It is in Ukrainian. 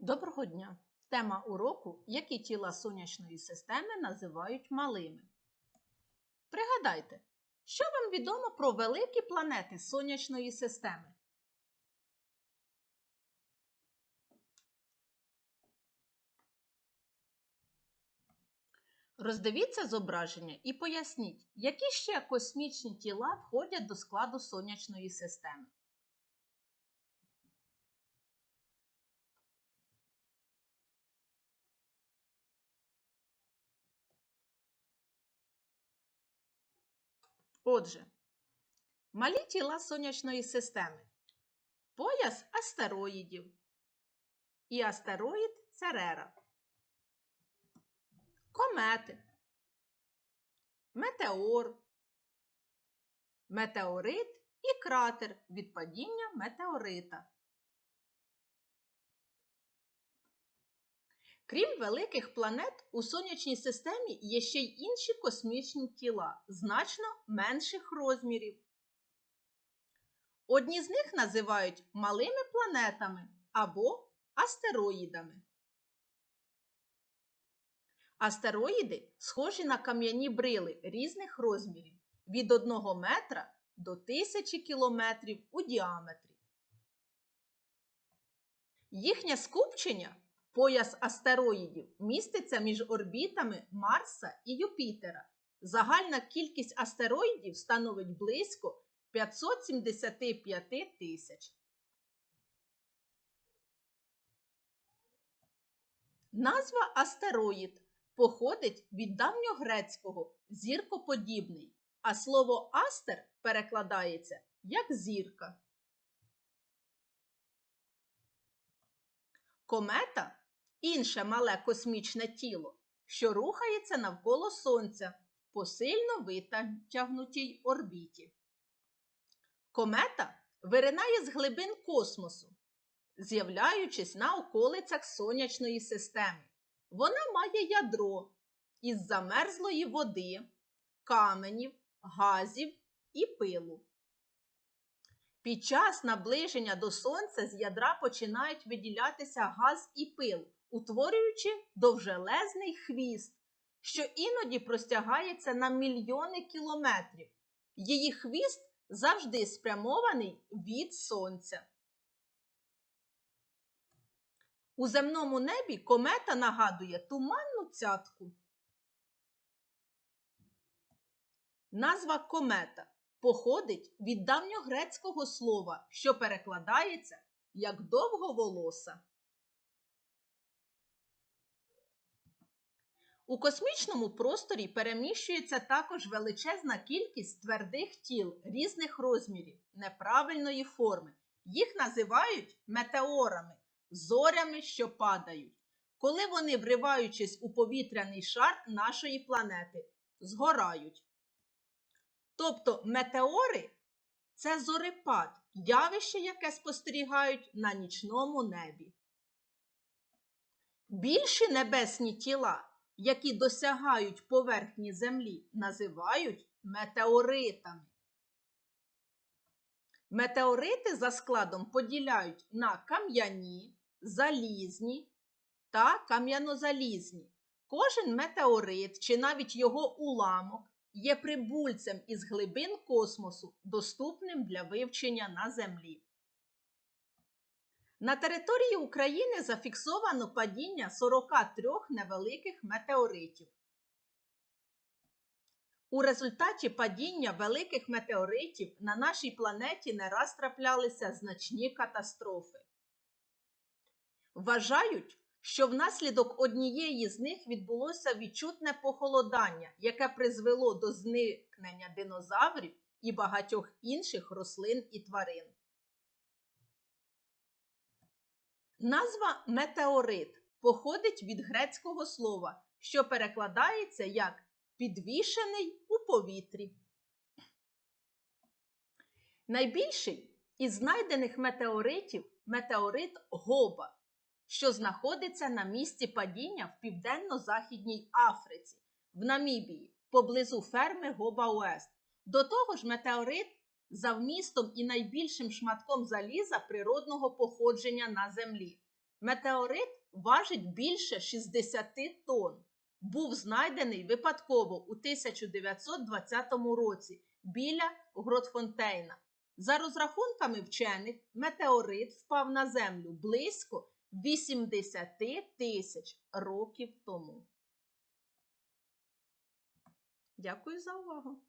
Доброго дня! Тема уроку Які тіла сонячної системи називають малими. Пригадайте, що вам відомо про великі планети сонячної системи? Роздивіться зображення і поясніть, які ще космічні тіла входять до складу сонячної системи. Отже, малі тіла сонячної системи. Пояс астероїдів. І астероїд Церера. Комети. Метеор. Метеорит і кратер від падіння метеорита. Крім великих планет, у сонячній системі є ще й інші космічні тіла значно менших розмірів. Одні з них називають малими планетами або астероїдами. Астероїди схожі на кам'яні брили різних розмірів від 1 метра до 1000 кілометрів у діаметрі. Їхнє скупчення Пояс астероїдів міститься між орбітами Марса і Юпітера. Загальна кількість астероїдів становить близько 575 тисяч. Назва астероїд походить від давньогрецького зіркоподібний, а слово астер перекладається як зірка. Комета інше мале космічне тіло, що рухається навколо Сонця по сильно витягнутій орбіті. Комета виринає з глибин космосу, з'являючись на околицях сонячної системи. Вона має ядро із замерзлої води, каменів, газів і пилу. Під час наближення до Сонця з ядра починають виділятися газ і пил, утворюючи довжелезний хвіст, що іноді простягається на мільйони кілометрів. Її хвіст завжди спрямований від Сонця. У земному небі комета нагадує туманну цятку. Назва комета походить від давньогрецького слова, що перекладається як довговолоса. У космічному просторі переміщується також величезна кількість твердих тіл різних розмірів, неправильної форми. Їх називають метеорами, зорями, що падають, коли вони, вриваючись у повітряний шар нашої планети, згорають. Тобто метеори це зорепад, явище, яке спостерігають на нічному небі. Більші небесні тіла, які досягають поверхні Землі, називають метеоритами. Метеорити за складом поділяють на кам'яні, залізні та кам'янозалізні. Кожен метеорит чи навіть його уламок є прибульцем із глибин космосу, доступним для вивчення на Землі. На території України зафіксовано падіння 43 невеликих метеоритів. У результаті падіння великих метеоритів на нашій планеті не раз траплялися значні катастрофи. Вважають, що внаслідок однієї з них відбулося відчутне похолодання, яке призвело до зникнення динозаврів і багатьох інших рослин і тварин. Назва метеорит походить від грецького слова, що перекладається як підвішений у повітрі. Найбільший із знайдених метеоритів метеорит Гоба, що знаходиться на місці падіння в південно-західній Африці, в Намібії, поблизу ферми Гоба Уест. До того ж, метеорит за вмістом і найбільшим шматком заліза природного походження на землі. Метеорит важить більше 60 тонн. Був знайдений випадково у 1920 році біля Гротфонтейна. За розрахунками вчених, метеорит впав на землю близько 80 тисяч років тому. Дякую за увагу!